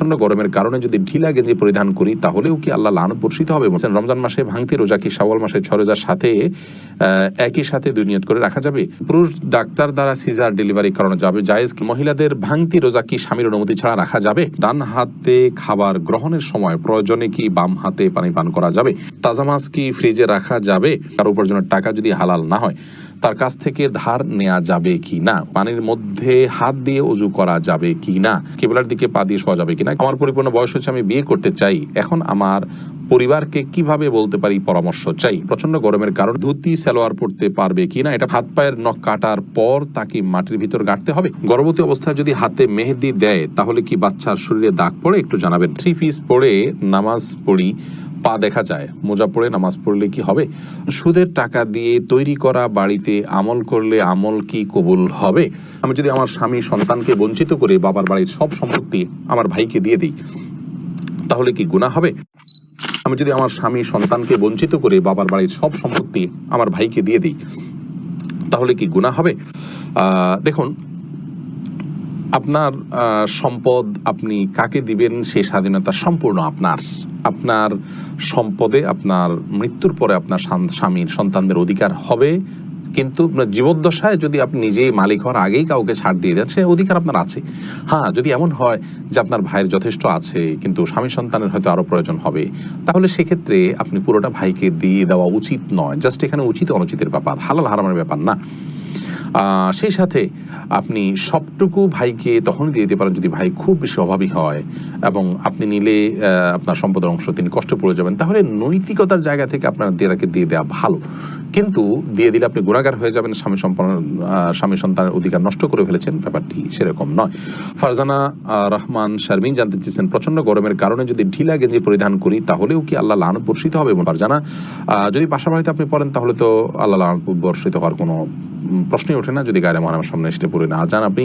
প্রচণ্ড গরমের কারণে যদি ঢিলা গেঞ্জি পরিধান করি, তাহলেও কি আল্লাহ লানত বর্ষিত হবে? বলছেন, রমজান মাসে ভাঙতি রোজা কি শাওয়াল মাসে ছ রোজার সাথে একই সাথে দুই নিয়ত করে রাখা যাবে? পুরুষ ডাক্তার দ্বারা সিজার ডেলিভারি করানো যাবে, জায়েজ কি? মহিলাদের ভাঙতি রোজা কি স্বামীর অনুমতি ছাড়া রাখা যাবে? ডান হাতে খাবার গ্রহণের সময় প্রয়োজনে কি বাম হাতে পানি পান করা যাবে? তাজা মাছ কি ফ্রিজে রাখা যাবে? কারও উপার্জনের টাকা যদি হালাল না হয়। তার কাছ থেকে ধার নেওয়া যাবে কি না? পানির মধ্যে হাত দিয়ে উজু করা যাবে কি না? কেবলার দিকে পা দিয়ে শোয়া যাবে কি না? আমার পরিপূর্ণ বয়স হচ্ছে আমি বিয়ে করতে চাই। এখন আমার পরিবারকে কীভাবে বলতে পারি পরামর্শ চাই? প্রচণ্ড গরমের কারণ ধুতি, সালোয়ার পড়তে পারবে কি না? এটা হাত পায়ের নখ কাটার পর তাকে মাটির ভিতর গাঁটতে হবে। গর্ভবতী অবস্থায় যদি হাতে মেহেদি দেয়, তাহলে কি বাচ্চার শরীরে দাগ পড়ে? একটু জানাবেন। থ্রি পিস পরে নামাজ পড়ি পা দেখা যায়। মোজা পড়ে নামাজ পড়লে কি হবে? সুদের টাকা দিয়ে তৈরি করা বাড়িতে আমল করলে আমল কি কবুল হবে? আমি যদি আমার স্বামী সন্তানকে বঞ্চিত করে বাবার বাড়ির সব সম্পত্তি আমার ভাইকে দিয়ে দিই, তাহলে কি গুনাহ হবে? আমি যদি আমার স্বামী সন্তানকে বঞ্চিত করে বাবার বাড়ির সব সম্পত্তি আমার ভাইকে দিয়ে দিই, তাহলে কি গুনাহ হবে? দেখুন, আপনার সম্পদ আপনি কাকে দিবেন সেই স্বাধীনতা সম্পূর্ণ আপনার। আপনার সম্পদে, আপনার মৃত্যুর পরে আপনার স্বামীর সন্তানদের অধিকার হবে। কিন্তু জীবদ্দশায় যদি আপনি নিজেই মালিক হওয়ার আগেই কাউকে ছাড় দিয়ে দেন, সে অধিকার আপনার আছে। হ্যাঁ যদি এমন হয় যে আপনার ভাইয়ের যথেষ্ট আছে, কিন্তু স্বামী সন্তানের হয়তো আরও প্রয়োজন হবে, তাহলে সেক্ষেত্রে আপনি পুরোটা ভাইকে দিয়ে দেওয়া উচিত নয়। জাস্ট এখানে উচিত অনুচিতের ব্যাপার, হালাল হারামের ব্যাপার না। সেই সাথে আপনি সবটুকু ভাইকে তখনই দিয়ে দিতে পারেন যদি ভাই খুব বেশি অভাবী হয় এবং আপনি নিলে আপনার সম্পদের অংশ তিনি কষ্ট পড়ে যাবেন, তাহলে নৈতিকতার জায়গা থেকে আপনার দিয়ে তাকে দিয়ে দেওয়া ভালো। কিন্তু দিয়ে দিলে আপনি গুণাগার হয়ে যাবেন, স্বামী সম্পন্ন স্বামী সন্তানের অধিকার নষ্ট করে ফেলেছেন, ব্যাপারটি সেরকম নয়। ফারজানা রহমান, শারমিন জানতে চেয়েছেন প্রচণ্ড গরমের কারণে যদি ঢিলা গেঞ্জি পরিধান করি, তাহলেও কি আল্লাহ লানত বর্ষিত হবে? ফারজানা যদি বাসা বাড়িতে আপনি পড়েন, তাহলে তো আল্লাহ লানত বর্ষিত হওয়ার কোনো প্রশ্নই ওঠে না যদি গায়ে মহানামের সামনে সেটা পড়ে না। যান আপনি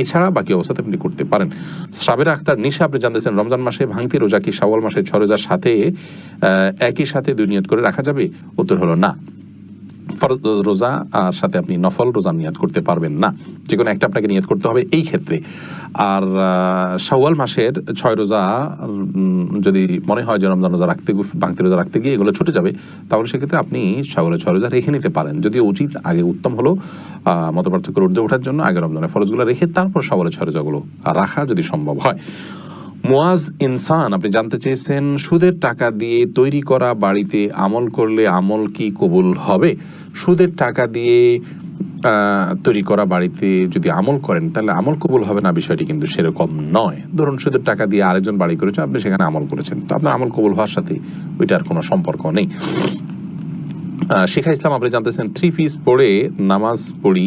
এছাড়া বাকি অবস্থাতে আপনি করতে পারেন। সাবেরা আখতার নিশা, আপনি জানতেছেন রমজান মাসে ভাঙতি রোজা কি শাওয়াল মাসে ছ রোজার সাথে একই সাথে দুই নিয়ত করে রাখা যাবে? উত্তর হলো না। ফরজ রোজা আর সাথে আপনি নফল রোজা নিয়াত করতে পারবেন না। যে কোনো একটা আপনাকে নিয়ত করতে হবে এই ক্ষেত্রে। আর শাওয়াল মাসের ছয় রোজা যদি মনে হয় যে রমজান রোজা রাখতে ভাঙতি রোজা রাখতে গিয়ে এগুলো ছুটে যাবে, তাহলে সেক্ষেত্রে আপনি শাওয়ালের ছয় রোজা রেখে নিতে পারেন। যদি উচিত আগে উত্তম হলো মত পার্থক্য ঊর্ধ্বে ওঠার জন্য আগে রমজানের ফরজগুলো রেখে তারপর শাওয়ালের ছয় রোজাগুলো রাখা যদি সম্ভব হয়। মোয়াজ ইনসান, আপনি জানতে চেয়েছেন, সুদের টাকা দিয়ে তৈরি করা বাড়িতে আমল করলে আমল কি কবুল হবে? সুদের টাকা দিয়ে তৈরি করা বাড়িতে যদি আমল করেন, তাহলে আমল কবুল হবে না বিষয়টি কিন্তু সেরকম নয়। ধরুন সুদের টাকা দিয়ে আরেকজন বাড়ি করেছে, আপনি সেখানে আমল করেছেন। তো আপনার আমল কবুল হওয়ার সাথে ওইটার কোনো সম্পর্ক নেই। শিখা ইসলাম আপনি জানতেছেন থ্রি পিস পড়ে নামাজ পড়ি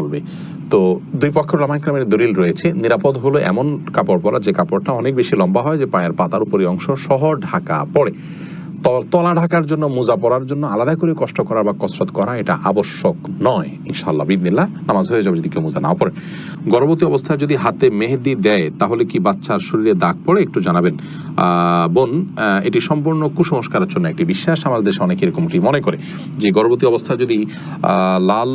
চলবে। তো দুই পক্ষের ওলামা দলিল রয়েছে। নিরাপদ হলো এমন কাপড় পরা যে কাপড়টা অনেক বেশি লম্বা হয় যে পায়ের পাতার উপরে অংশ সহ ঢাকা পড়ে। তলা ঢাকার জন্য, মোজা পরার জন্য আলাদা করে কষ্ট করা বা কসরত করা এটা আবশ্যক নয় ইনশাল্লাহ বিদিনিল্লাহ নামাজ হয়ে যাবে যদি কেউ মোজা না পড়ে গর্ভবতী অবস্থায় যদি হাতে মেহেদি দেয়, তাহলে কি বাচ্চার শরীরে দাগ পড়ে? একটু জানাবেন। বোন এটি সম্পূর্ণ কুসংস্কারের জন্য একটি বিশ্বাস। আমাদের দেশে অনেকে এরকমটি মনে করে যে, গর্ভবতী অবস্থায় যদি লাল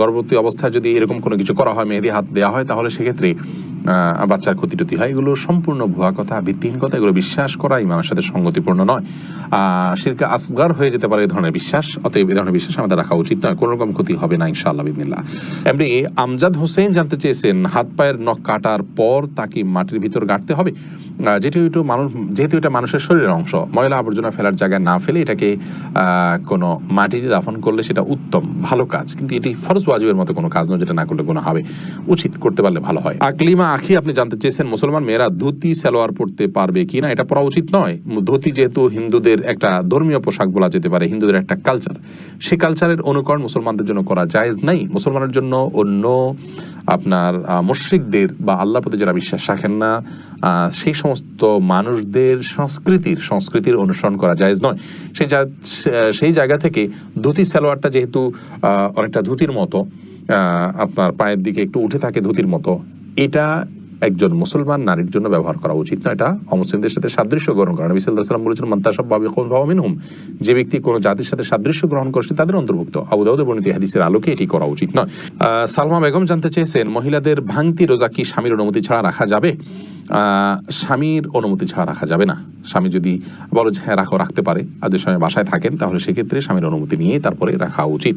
গর্ভবতী অবস্থায় যদি এরকম কোনো কিছু করা হয়, মেহেদি হাত দেওয়া হয়, তাহলে সেক্ষেত্রে বাচ্চার ক্ষতি টতি হয়, এগুলো সম্পূর্ণ ভুয়া কথা, ভিত্তিহীন কথা, এগুলো বিশ্বাস করা ইমামের সাথে সঙ্গতিপূর্ণ নয়। শিরকে আসগার হয়ে যেতে পারে এই ধরনের বিশ্বাস, অতএব এই ধরনের বিশ্বাস আমাদের রাখা উচিত নয়, কোনো রকম ক্ষতি হবে না, ইনশাআল্লাহ বিদিল্লা এমনি আমজাদ হোসেন জানতে চেয়েছেন, হাত পায়ের নখ কাটার পর তাকে মাটির ভিতর গাঁটতে হবে। যেহেতু একটু মানুষ যেহেতু এটা মানুষের শরীরের অংশ, ময়লা আবর্জনা ফেলার জায়গায় না ফেলে এটাকে কোনো মাটিতে দাফন করলে সেটা উত্তম, ভালো কাজ। কিন্তু এটি ফরজ ওয়াজিবের মতো কোনো কাজ নয়, যেটা না করলে কোনো হবে। উচিত, করতে পারলে ভালো হয়। আকলিমা আখি আপনি জানতে চেয়েছেন, মুসলমান মেয়েরা ধুতি, সালোয়ার পড়তে পারবে কি না? এটা পরা উচিত নয়। ধুতি যেহেতু হিন্দুদের একটা ধর্মীয় পোশাক বলা যেতে পারে, হিন্দুদের একটা কালচার সেই কালচারের অনুকরণ মুসলমানদের জন্য করা জায়েজ নাই। মুসলমানের জন্য অন্য আপনার মুশ্রিকদের বা আল্লাহ প্রতি যারা বিশ্বাস রাখেন না সেই সমস্ত মানুষদের সংস্কৃতির সংস্কৃতির অনুসরণ করা জায়েজ নয়। সেই সেই জায়গা থেকে ধুতি, সালোয়ারটা যেহেতু অনেকটা ধুতির মতো আপনার পায়ের দিকে একটু উঠে থাকে ধুতির মতো। এটা একজন মুসলমান নারীর জন্য ব্যবহার করা উচিত না। এটা অমুসলিমদের সাথে সাদৃশ্য গ্রহণ করা। নবী সাল্লাহ বলেছেন মান্তাসব বাবে মিনহুম। যে ব্যক্তি কোনো জাতির সাথে সাদৃশ্য গ্রহণ করছে, তাদের অন্তর্ভুক্ত। আবু দাউদ বর্ণিত হাদিসের আলোকে এটি করা উচিত নয়। সালমা বেগম জানতে চেয়েছেন, মহিলাদের ভাঙতি রোজা কি স্বামীর অনুমতি ছাড়া রাখা যাবে? স্বামীর অনুমতি ছাড়া রাখা যাবে না। স্বামী যদি বলো যে হ্যাঁ রাখো, রাখতে পারে, আর যদি স্বামী বাসায় থাকেন, তাহলে সেক্ষেত্রে স্বামীর অনুমতি নিয়ে তারপরে রাখা উচিত।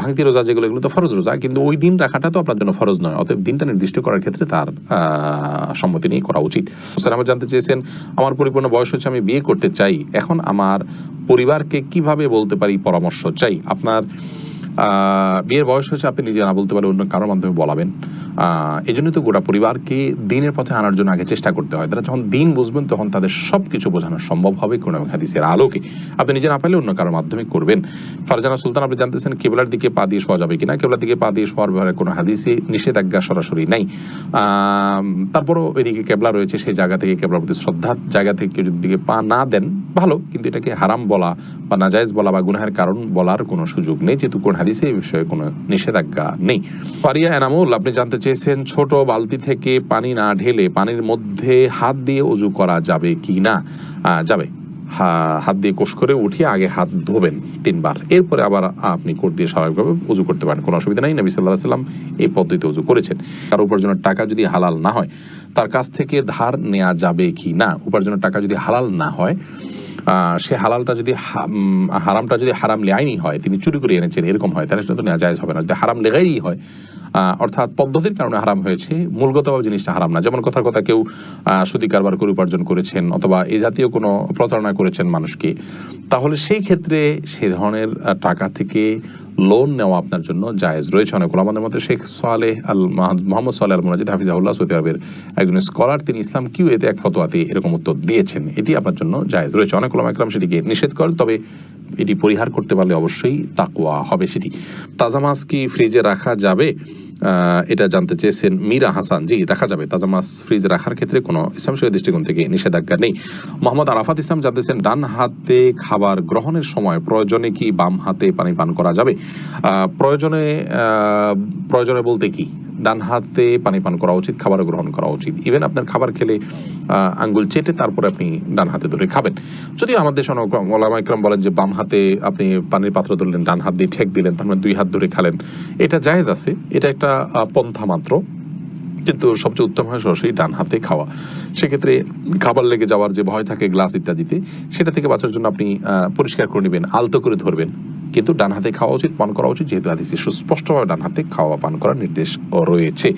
ভাঙতি রোজা যেগুলো, এগুলো তো ফরজ রোজা, কিন্তু ওই দিন রাখাটা তো আপনার জন্য ফরজ নয়, অতএব দিনটা নির্দিষ্ট করার ক্ষেত্রে তার সম্মতি নিয়ে করা উচিত। স্যার আমার জানতে চেয়েছেন, আমার পরিপূর্ণ বয়স হচ্ছে আমি বিয়ে করতে চাই। এখন আমার পরিবারকে কীভাবে বলতে পারি পরামর্শ চাই? আপনার বিয়ের বয়স হচ্ছে আপনি নিজে না বলতে পারে অন্য কারোর মাধ্যমে বলাবেন। এই জন্য তো গোটা পরিবারকে দিনের পথে আনার জন্য আগে চেষ্টা করতে হয়। তারা যখন দিন বুঝবেন, তখন তাদের সব কিছু বোঝানো সম্ভব হবে কোন হাদিসের আলোকে। আপনি নিজে না পারলে অন্য কারোর মাধ্যমে করবেন। ফারজানা সুলতান, আপনি জানতেছেন কেবলার দিকে পা দিয়ে শোয়া যাবে কিনা? কেবলার দিকে পা দিয়ে শোয়ার ব্যাপারে কোনো হাদিসে নিষেধাজ্ঞা সরাসরি নাই। তারপরও ওইদিকে কেবলা রয়েছে, সেই জায়গা থেকে কেবলার প্রতি শ্রদ্ধার জায়গা থেকে কেউ যদি দিকে পা না দেন, ভালো। কিন্তু এটাকে হারাম বলা বা নাজায়েজ বলা বা গুনাহের কারণ বলার কোনো সুযোগ নেই, যেহেতু কোন হাদিসে এই বিষয়ে কোনো নিষেধাজ্ঞা নেই। ফারিয়া এনামুল, আপনি জানতে চেয়েছেন ছোট বালতি থেকে পানি না ঢেলে পানির মধ্যে হাত দিয়ে উজু করা যাবে কি না? যাবে। হাত দিয়ে কোষ করে উঠিয়ে আগে হাত ধোবেন তিনবার। এরপরে আবার আপনি কোট দিয়ে স্বাভাবিকভাবে উজু করতে পারেন। কোনো অসুবিধা নেই। নবী সাল্লাহ সাল্লাম এই পদ্ধতিতে উজু করেছেন। কারও উপার্জনের টাকা যদি হালাল না হয়, তার কাছ থেকে ধার নেওয়া যাবে কি না? উপার্জনের টাকা যদি হালাল না হয় সে হালালটা যদি হারামটা যদি হারাম লেআইনি হয়, তিনি চুরি করে এনেছেন, এরকম হয়, তাহলে সেটা তো নেওয়া জায়েজ হবে না। যদি হারাম লেগাই হয় অর্থাৎ পদ্ধতির কারণে হারাম হয়েছে, মূলগতভাবে জিনিসটা হারাম না। যেমন কথার কথা কেউ সুদি কারবার করে উপার্জন করেছেন অথবা এই জাতীয় কোনো প্রতারণা করেছেন মানুষকে, তাহলে সেই ক্ষেত্রে সে ধরনের টাকা থেকে লোন নেওয়া আপনার জন্য জায়েজ। রয়েছে অনেক আমাদের মধ্যে শেখ সোয়ালে আল মাহ- মোহাম্মদ সোয়ালে আল মুনাজিদ হাফিজাহুল্লাহ সৌদি আরবের একজন স্কলার। তিনি ইসলাম কিউ এতে এক ফতোয়াতে এরকম উত্তর দিয়েছেন। এটি আপনার জন্য জায়েজ। রয়েছে অনেক ওলামা একরাম সেটিকে নিষেধ করেন, তবে এটি পরিহার করতে পারলে অবশ্যই তাকওয়া হবে সেটি। তাজা মাছ কি ফ্রিজে রাখা যাবে? এটা জানতে চেয়েছেন মীরা হাসান। জি, রাখা যাবে। তাজা মাছ ফ্রিজে রাখার ক্ষেত্রে কোনো ইসলাম শরীয় দৃষ্টিকোণ থেকে নিষেধাজ্ঞা নেই। মোহাম্মদ আরাফাত ইসলাম জানতেছেন, ডান হাতে খাবার গ্রহণের সময় প্রয়োজনে কি বাম হাতে পানি পান করা যাবে? প্রয়োজনে প্রয়োজনে বলতে কি? ডান হাতে পানি পান করা উচিত খাবার গ্রহণ করা উচিত। ইভেন আপনার খাবার খেলে আঙ্গুল চেটে তারপরে আপনি ডান হাতে ধরে খাবেন। যদিও আমাদের দেশে অনেক বলেন যে বাম হাতে আপনি পানির পাত্র ধরলেন ডান হাত দিয়ে ঠেক দিলেন, তার মানে দুই হাত ধরে খালেন। এটা জায়েজ আছে, এটা একটা পন্থা মাত্র। কিন্তু সবচেয়ে উত্তম হয় সরাসরি ডান হাতে খাওয়া। সেক্ষেত্রে খাবার লেগে যাওয়ার যে ভয় থাকে, গ্লাস ইত্যাদিতে, সেটা থেকে বাঁচার জন্য আপনি পরিষ্কার করে নেবেন, আলতো করে ধরবেন। কিন্তু ডান হাতে খাওয়া উচিত, পান করা উচিত। যেহেতু হাদিসে সুস্পষ্টভাবে ডান হাতে খাওয়া পান করার নির্দেশ রয়েছে।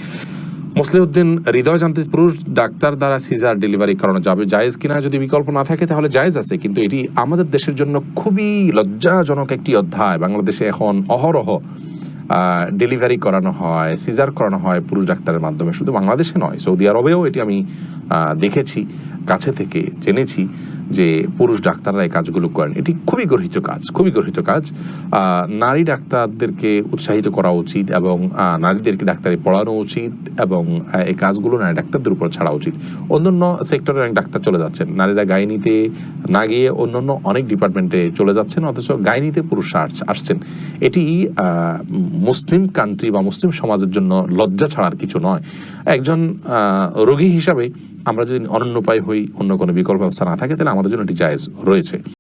মুসলিউদ্দিন হৃদয় জানতে পুরুষ ডাক্তার দ্বারা সিজার ডেলিভারি করানো যাবে, জায়েজ কিনা যদি বিকল্প না থাকে তাহলে জায়েজ আছে। কিন্তু এটি আমাদের দেশের জন্য খুবই লজ্জাজনক একটি অধ্যায়। বাংলাদেশে এখন অহরহ ডেলিভারি করানো হয়, সিজার করানো হয় পুরুষ ডাক্তারের মাধ্যমে। শুধু বাংলাদেশে নয়, সৌদি আরবেও এটি আমি দেখেছি, কাছে থেকে জেনেছি। যে পুরুষ ডাক্তাররা এই কাজগুলো করেন, এটি খুবই গর্হিত কাজ, খুবই গর্হিত কাজ। নারী ডাক্তারদেরকে উৎসাহিত করা উচিত এবং নারীদেরকে ডাক্তারি পড়ানো উচিত এবং এই কাজগুলো নারী ডাক্তারদের উপর ছাড়া উচিত। অন্যান্য সেক্টরে অনেক ডাক্তার চলে যাচ্ছেন। নারীরা গাইনিতে না গিয়ে অন্যান্য অনেক ডিপার্টমেন্টে চলে যাচ্ছেন, অথচ গাইনিতে পুরুষরা আস- আসছেন। এটি মুসলিম কান্ট্রি বা মুসলিম সমাজের জন্য লজ্জা ছাড়ার কিছু নয়। একজন রোগী হিসাবে আমরা যদি অনন্য উপায় হই, অন্য কোনো বিকল্প ব্যবস্থা না থাকে, তাহলে আমাদের জন্য এটি জায়েজ রয়েছে।